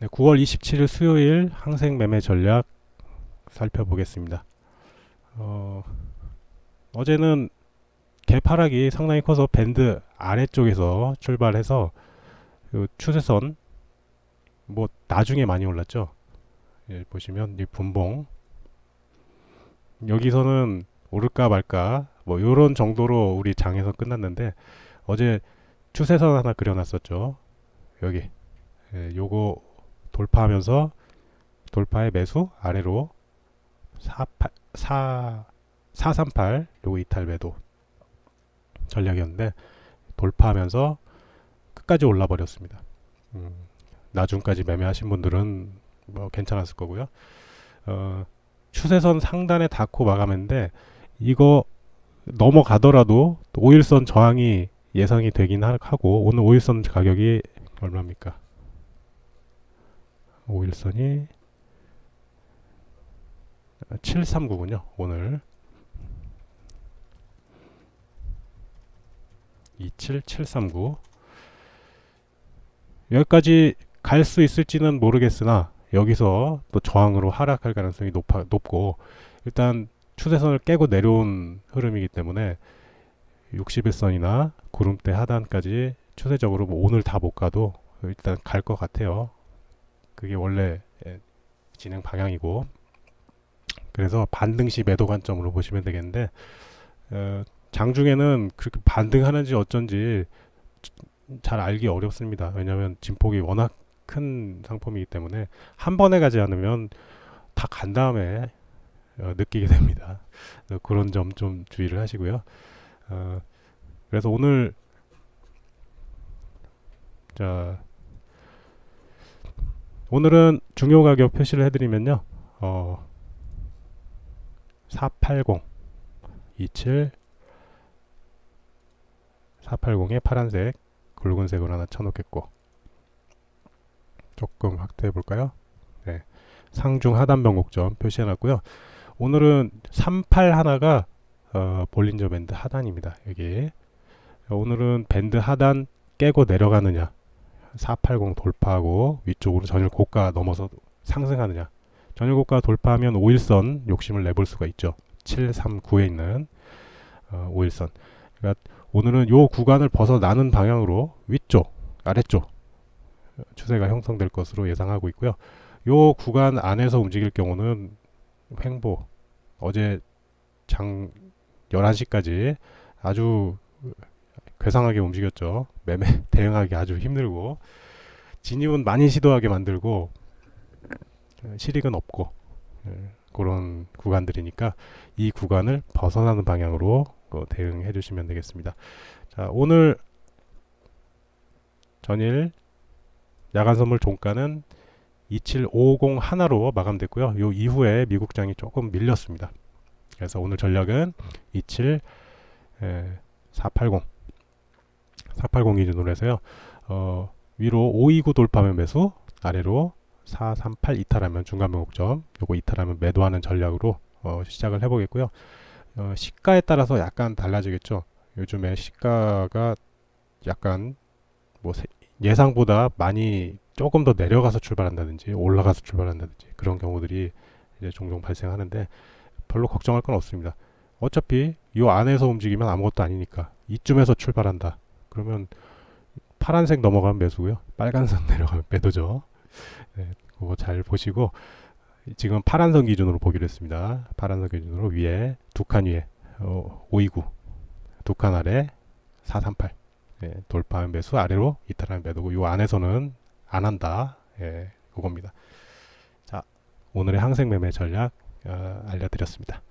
네, 9월 27일 수요일 항생 매매 전략 살펴보겠습니다. 어, 어제는 개파락이 상당히 커서 밴드 아래쪽에서 출발해서 요 추세선 뭐 나중에 많이 올랐죠. 예, 보시면 이 분봉 여기서는 오를까 말까 뭐 요런 정도로 우리 장에서 끝났는데 어제 추세선 하나 그려놨었죠. 여기 예, 요거 돌파하면서 돌파의 매수 아래로 48, 4, 438 요거 이탈 매도 전략이었는데 돌파하면서 끝까지 올라 버렸습니다. 음, 나중까지 매매하신 분들은 뭐 괜찮았을 거고요. 어, 추세선 상단에 닿고 마감했는데 이거 넘어가더라도 5일선 저항이 예상이 되긴 하- 하고 오늘 5일선 가격이 얼마입니까? 5일선이 739군요. 오늘 27739 여기까지 갈 수 있을지는 모르겠으나 여기서 또 저항으로 하락할 가능성이 높아, 높고 일단 추세선을 깨고 내려온 흐름이기 때문에 60일선이나 구름대 하단까지 추세적으로 뭐 오늘 다 못 가도 일단 갈 것 같아요. 그게 원래 예, 진행 방향이고 그래서 반등시 매도 관점으로 보시면 되겠는데 어, 장중에는 그렇게 반등하는지 어쩐지 잘 알기 어렵습니다. 왜냐하면 진폭이 워낙 큰 상품이기 때문에 한 번에 가지 않으면 다 간 다음에 어, 느끼게 됩니다. 그런 점 좀 주의를 하시고요. 어, 그래서 오늘 자 오늘은 중요 가격 표시를 해드리면요. 어, 480 27 480에 파란색 굵은색으로 하나 쳐놓겠고 조금 확대해 볼까요? 네. 상중 하단 변곡점 표시해놨고요. 오늘은 38 하나가 어, 볼린저 밴드 하단입니다. 여기 오늘은 밴드 하단 깨고 내려가느냐 480 돌파하고 위쪽으로 전일 고가 넘어서 상승하느냐 전일 고가 돌파하면 5일선 욕심을 내볼 수가 있죠. 739에 있는 어, 5일선 그러니까 오늘은 요 구간을 벗어나는 방향으로 위쪽 아래쪽 어, 추세가 형성될 것으로 예상하고 있고요. 요 구간 안에서 움직일 경우는 횡보 어제 장 11시까지 아주 괴상하게 움직였죠. 매매 대응하기 아주 힘들고 진입은 많이 시도하게 만들고 실익은 없고 예, 그런 구간들이니까 이 구간을 벗어나는 방향으로 그 대응해 주시면 되겠습니다. 자, 오늘 전일 야간 선물 종가는 2750 하나로 마감됐고요. 요 이후에 미국장이 조금 밀렸습니다. 그래서 오늘 전략은 27480 4802 노래에서요. 어, 위로 529 돌파면 매수, 아래로 438 이탈하면 중간 변곡점, 요거 이탈하면 매도하는 전략으로 어, 시작을 해보겠고요. 어, 시가에 따라서 약간 달라지겠죠. 요즘에 시가가 약간 뭐 세, 예상보다 많이 조금 더 내려가서 출발한다든지 올라가서 출발한다든지 그런 경우들이 이제 종종 발생하는데 별로 걱정할 건 없습니다. 어차피 요 안에서 움직이면 아무것도 아니니까 이쯤에서 출발한다. 그러면 파란색 넘어가면 매수고요. 빨간선 내려가면 매도죠. 네, 그거 잘 보시고 지금 파란선 기준으로 보기로 했습니다. 파란선 기준으로 위에 두 칸 위에 어, 529, 두 칸 아래 438 예, 돌파하면 매수 아래로 이탈하면 매도고 요 안에서는 안 한다. 예, 그겁니다. 자, 오늘의 항생 매매 전략 어, 알려드렸습니다.